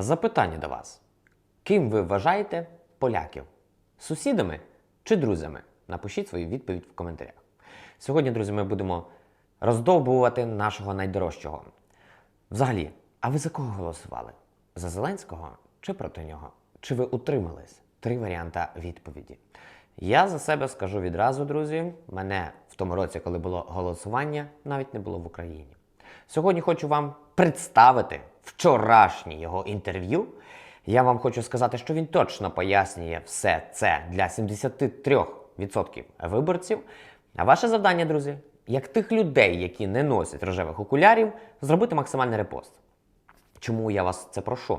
Запитання до вас. Ким ви вважаєте поляків? Сусідами чи друзями? Напишіть свою відповідь в коментарях. Сьогодні, друзі, ми будемо роздовбувати нашого найдорожчого. Взагалі, а ви за кого голосували? За Зеленського чи проти нього? Чи ви утримались? Три варіанти відповіді. Я за себе скажу відразу, друзі. Мене в тому році, коли було голосування, навіть не було в Україні. Сьогодні хочу вам представити вчорашнє його інтерв'ю. Я вам хочу сказати, що він точно пояснює все це для 73% виборців. А ваше завдання, друзі, як тих людей, які не носять рожевих окулярів, зробити максимальний репост. Чому я вас це прошу?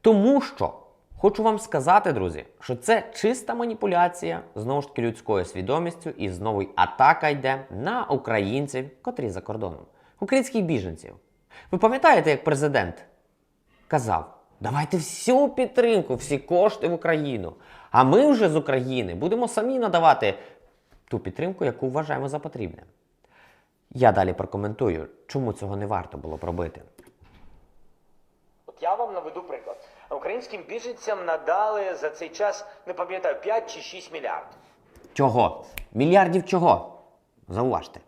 Тому що хочу вам сказати, друзі, що це чиста маніпуляція знову ж таки людською свідомістю, і знову атака йде на українців, котрі за кордоном, українських біженців. Ви пам'ятаєте, як президент казав: давайте всю підтримку, всі кошти в Україну. А ми вже з України будемо самі надавати ту підтримку, яку вважаємо за потрібне. Я далі прокоментую, чому цього не варто було б робити. От я вам наведу приклад. Українським біженцям надали за цей час, не пам'ятаю, 5 чи 6 мільярдів. Чого? Мільярдів чого? Зауважте.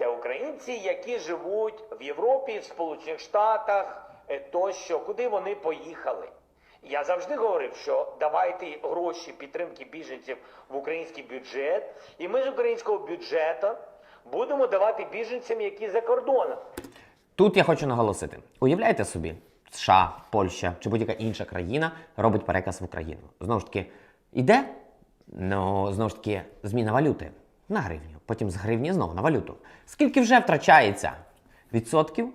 Це українці, які живуть в Європі, в Сполучених Штатах е, тощо, куди вони поїхали. Я завжди говорив, що давайте гроші підтримки біженців в український бюджет, і ми з українського бюджету будемо давати біженцям, які за кордоном. Тут я хочу наголосити: уявляєте собі, США, Польща чи будь-яка інша країна робить переказ в Україну. Знову ж таки, іде, ну знову ж таки, зміна валюти на гривню, потім з гривні знову на валюту. Скільки вже втрачається відсотків?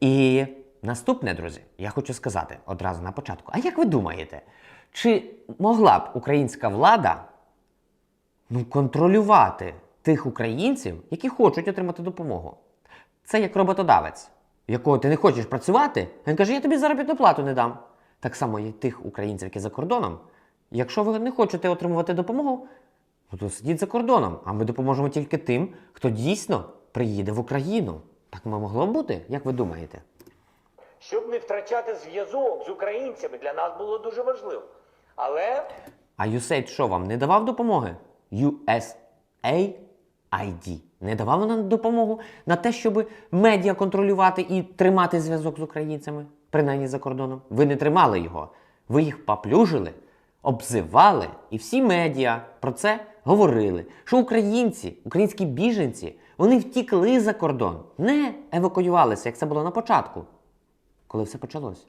І наступне, друзі, я хочу сказати одразу на початку. А як ви думаєте, чи могла б українська влада ну, контролювати тих українців, які хочуть отримати допомогу. Це як роботодавець, якого ти не хочеш працювати, він каже, я тобі заробітну плату не дам. Так само є тих українців, які за кордоном. Якщо ви не хочете отримувати допомогу, то сидіть за кордоном, а ми допоможемо тільки тим, хто дійсно приїде в Україну. Так могло б бути, як ви думаєте? Щоб не втрачати зв'язок з українцями, для нас було дуже важливо. Але А USAID що вам не давав допомоги? USAID не давало нам допомогу на те, щоб медіа контролювати і тримати зв'язок з українцями, принаймні за кордоном. Ви не тримали його. Ви їх поплюжили, обзивали, і всі медіа про це говорили. Що українці, українські біженці, вони втікли за кордон, не евакуювалися, як це було на початку коли все почалось?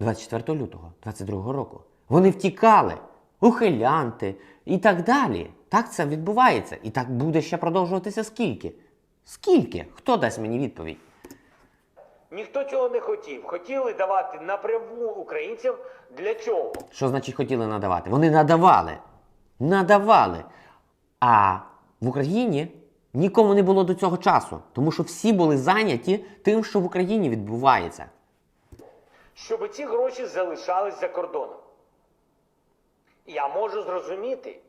24 лютого 22 року. Вони втікали, ухилянти і так далі. Так це відбувається. І так буде ще продовжуватися скільки? Скільки? Хто дасть мені відповідь? ніхто цього не хотів. Хотіли давати напряму українцям для чого? Що значить хотіли надавати? Вони надавали. Надавали. А в Україні нікому не було до цього часу, тому що всі були зайняті тим, що в Україні відбувається. Щоб ці гроші залишались за кордоном. Я можу зрозуміти,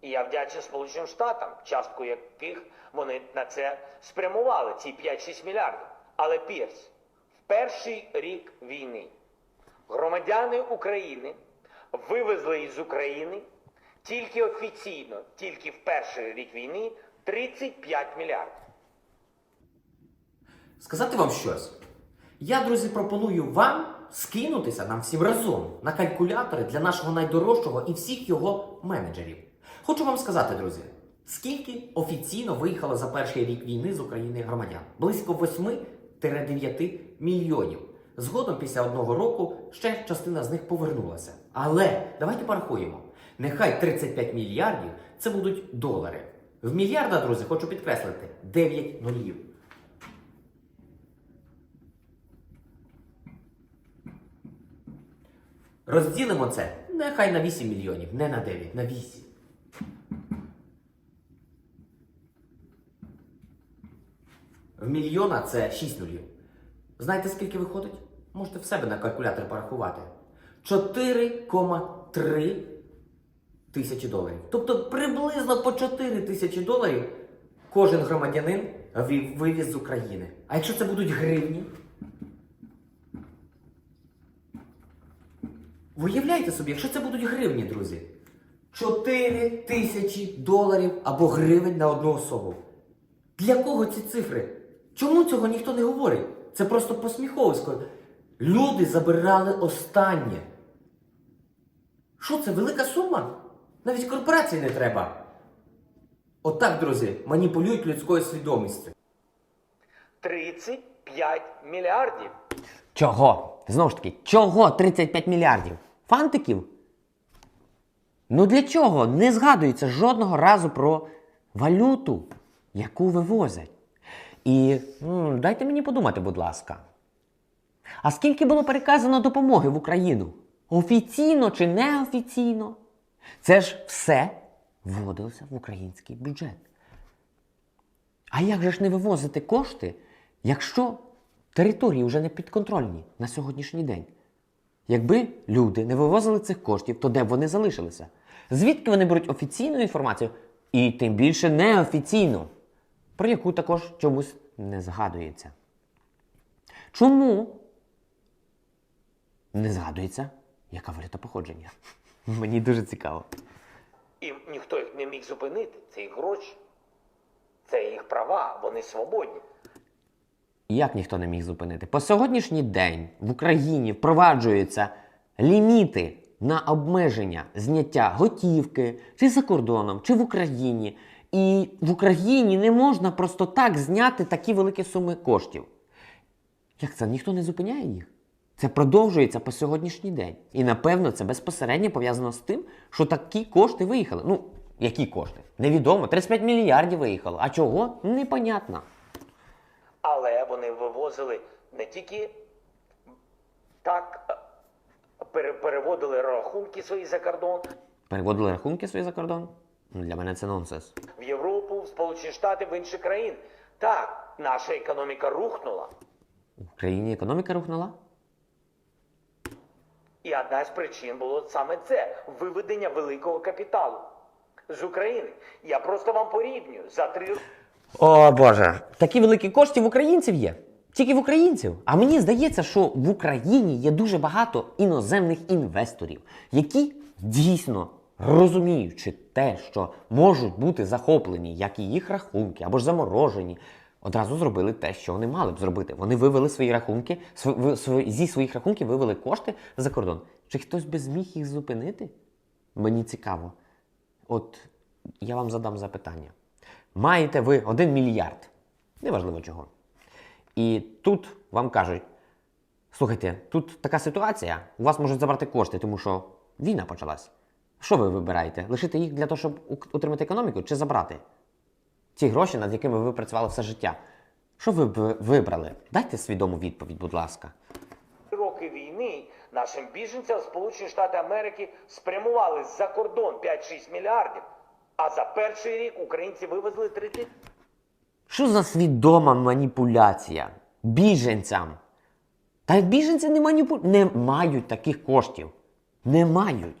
і я вдячний Сполученим Штатам, частку яких вони на це спрямували, ці 5-6 мільярдів. Але Пірс, в перший рік війни громадяни України вивезли із України тільки офіційно, тільки в перший рік війни 35 мільярдів. Сказати вам щось. Я, друзі, пропоную вам скинутися нам всім разом на калькулятори для нашого найдорожчого і всіх його менеджерів. Хочу вам сказати, друзі, скільки офіційно виїхало за перший рік війни з України громадян? Близько 8-9 мільйонів. Згодом, після одного року, ще частина з них повернулася. Але давайте порахуємо. Нехай 35 мільярдів це будуть долари. В мільярда, друзі, хочу підкреслити 9 нулів. Розділимо це нехай на 8 мільйонів, не на 9, на 8. В мільйона це 6 нулів. Знаєте, скільки виходить? Можете в себе на калькуляторі порахувати. 4,3 тисячі доларів. Тобто приблизно по 4 тисячі доларів кожен громадянин вивіз з України. А якщо це будуть гривні, Виявляйте собі, якщо це будуть гривні, друзі. 4 тисячі доларів або гривень на одну особу. Для кого ці цифри? Чому цього ніхто не говорить? Це просто посміховисько. Люди забирали останнє. Що це велика сума? Навіть корпорації не треба. Отак, друзі, маніпулюють людською свідомістю. 35 мільярдів. Чого? Знову ж таки, чого 35 мільярдів? Фантиків? Ну для чого? Не згадується жодного разу про валюту, яку вивозять. І м, дайте мені подумати, будь ласка. А скільки було переказано допомоги в Україну? Офіційно чи неофіційно? Це ж все вводилося в український бюджет. А як же ж не вивозити кошти, якщо території вже не підконтрольні на сьогоднішній день? Якби люди не вивозили цих коштів, то де б вони залишилися? Звідки вони беруть офіційну інформацію і тим більше неофіційну, про яку також чомусь не згадується? Чому не згадується, яка валюта походження? Мені дуже цікаво. І ніхто їх не міг зупинити. Це їх гроші. Це їх права, вони свободні. Як ніхто не міг зупинити? По сьогоднішній день в Україні впроваджуються ліміти на обмеження зняття готівки чи за кордоном, чи в Україні. І в Україні не можна просто так зняти такі великі суми коштів. Як це? Ніхто не зупиняє їх? Це продовжується по сьогоднішній день. І напевно це безпосередньо пов'язано з тим, що такі кошти виїхали. Ну, які кошти? Невідомо. 35 мільярдів виїхало. А чого? Непонятно. Але вони вивозили не тільки так, переводили рахунки свої за кордон Переводили рахунки свої за кордон? Ну, Для мене це нонсенс. в Європу, в Сполучені Штати, в інші країни. Так, наша економіка рухнула. В Україні економіка рухнула? І одна з причин було саме це виведення великого капіталу з України. Я просто вам порівнюю за три. О Боже, такі великі кошти в українців є. Тільки в українців. А мені здається, що в Україні є дуже багато іноземних інвесторів, які дійсно розуміючи те, що можуть бути захоплені, як і їх рахунки або ж заморожені, одразу зробили те, що вони мали б зробити. Вони вивели свої рахунки, зі своїх рахунків вивели кошти за кордон. Чи хтось би зміг їх зупинити? Мені цікаво. От я вам задам запитання. Маєте ви 1 мільярд, неважливо чого. І тут вам кажуть: слухайте, тут така ситуація, у вас можуть забрати кошти, тому що війна почалась. Що ви вибираєте? Лишити їх для того, щоб утримати економіку, чи забрати ті гроші, над якими ви працювали все життя? Що ви б вибрали? Дайте свідому відповідь, будь ласка. роки війни нашим біженцям Сполучені Штати Америки спрямували за кордон 5-6 мільярдів. А за перший рік українці вивезли 30 Що за свідома маніпуляція біженцям? Та біженці не маніпу... не мають таких коштів. Не мають.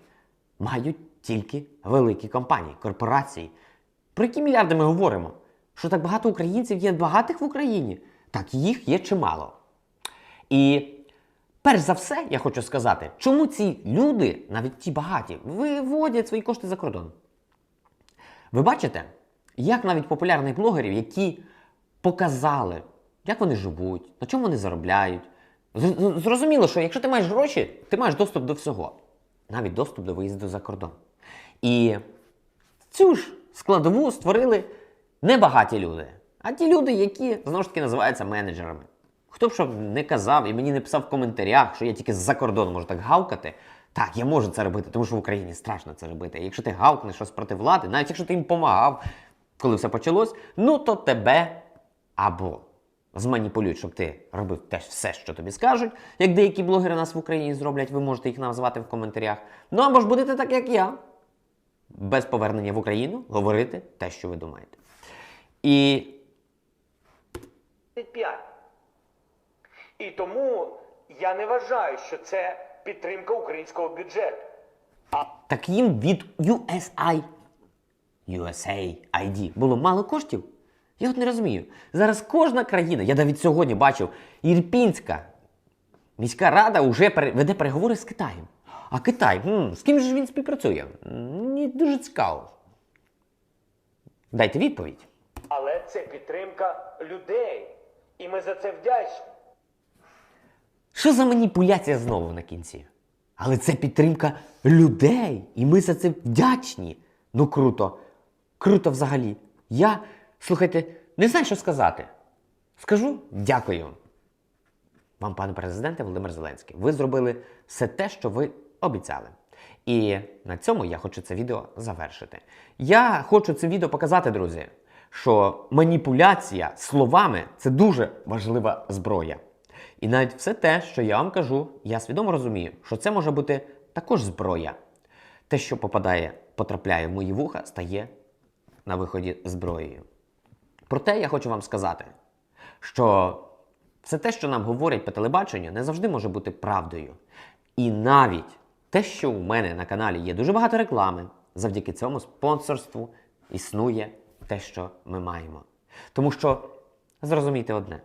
Мають тільки великі компанії, корпорації. Про які мільярди ми говоримо? Що так багато українців є багатих в Україні? Так їх є чимало. І перш за все, я хочу сказати, чому ці люди, навіть ті багаті, виводять свої кошти за кордон? Ви бачите, як навіть популярних блогерів, які показали, як вони живуть, на чому вони заробляють. Зрозуміло, що якщо ти маєш гроші, ти маєш доступ до всього, навіть доступ до виїзду за кордон. І цю ж складову створили не багаті люди, а ті люди, які знову ж таки називаються менеджерами. Хто б що не казав і мені не писав в коментарях, що я тільки з-за кордону можу так гавкати. Так, я можу це робити, тому що в Україні страшно це робити. Якщо ти гавкнеш щось проти влади, навіть якщо ти їм помагав, коли все почалось, ну то тебе або зманіпулюють, щоб ти робив теж все, що тобі скажуть, як деякі блогери нас в Україні зроблять, ви можете їх назвати в коментарях. Ну або ж будете так, як я, без повернення в Україну говорити те, що ви думаєте. І 35. І тому я не вважаю, що це підтримка українського бюджету. так їм від USI, USAID було мало коштів. Я от не розумію. Зараз кожна країна, я навіть сьогодні бачив, Ірпінська міська рада вже веде переговори з Китаєм. А Китай, хм, з ким же він співпрацює? Мені дуже цікаво. Дайте відповідь. Але це підтримка людей. І ми за це вдячні. Що за маніпуляція знову на кінці? Але це підтримка людей, і ми за це вдячні. Ну круто. Круто взагалі. Я, слухайте, не знаю, що сказати. Скажу дякую. Вам, пане президенте Володимир Зеленський, ви зробили все те, що ви обіцяли. І на цьому я хочу це відео завершити. Я хочу це відео показати, друзі, що маніпуляція словами це дуже важлива зброя. І навіть все те, що я вам кажу, я свідомо розумію, що це може бути також зброя. Те, що попадає, потрапляє в мої вуха, стає на виході зброєю. Проте я хочу вам сказати, що все те, що нам говорять по телебаченню, не завжди може бути правдою. І навіть те, що у мене на каналі є дуже багато реклами, завдяки цьому спонсорству існує те, що ми маємо. Тому що зрозумійте одне: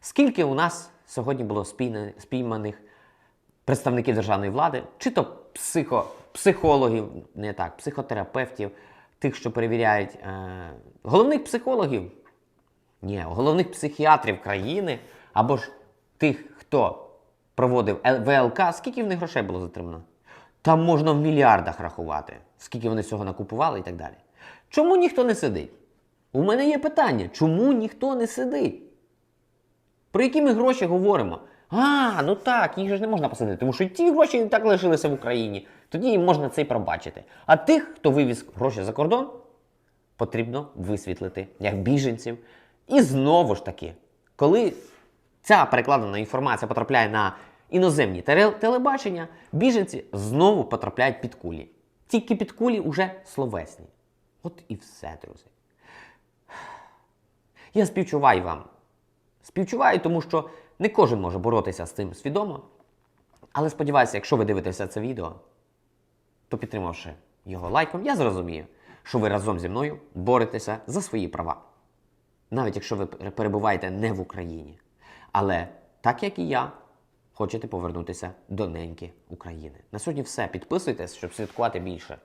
скільки у нас сьогодні було спійманих представників державної влади, чи то психо, психологів, не так, психотерапевтів, тих, що перевіряють, е, головних психологів, ні, головних психіатрів країни, або ж тих, хто проводив ВЛК, скільки в них грошей було затримано? Там можна в мільярдах рахувати, скільки вони всього накупували і так далі. Чому ніхто не сидить? У мене є питання, чому ніхто не сидить? Про які ми гроші говоримо? А, ну так, їх же не можна посадити, тому що ті гроші і так лишилися в Україні. Тоді їм можна це й пробачити. А тих, хто вивіз гроші за кордон, потрібно висвітлити як біженців. І знову ж таки, коли ця перекладена інформація потрапляє на іноземні телебачення, біженці знову потрапляють під кулі. Тільки під кулі уже словесні. От і все, друзі. Я співчуваю вам. Співчуваю, тому що не кожен може боротися з цим свідомо. Але сподіваюся, якщо ви дивитеся це відео, то підтримавши його лайком, я зрозумію, що ви разом зі мною боретеся за свої права. Навіть якщо ви перебуваєте не в Україні. Але так як і я, хочете повернутися до неньки України. На сьогодні все. Підписуйтесь, щоб слідкувати більше.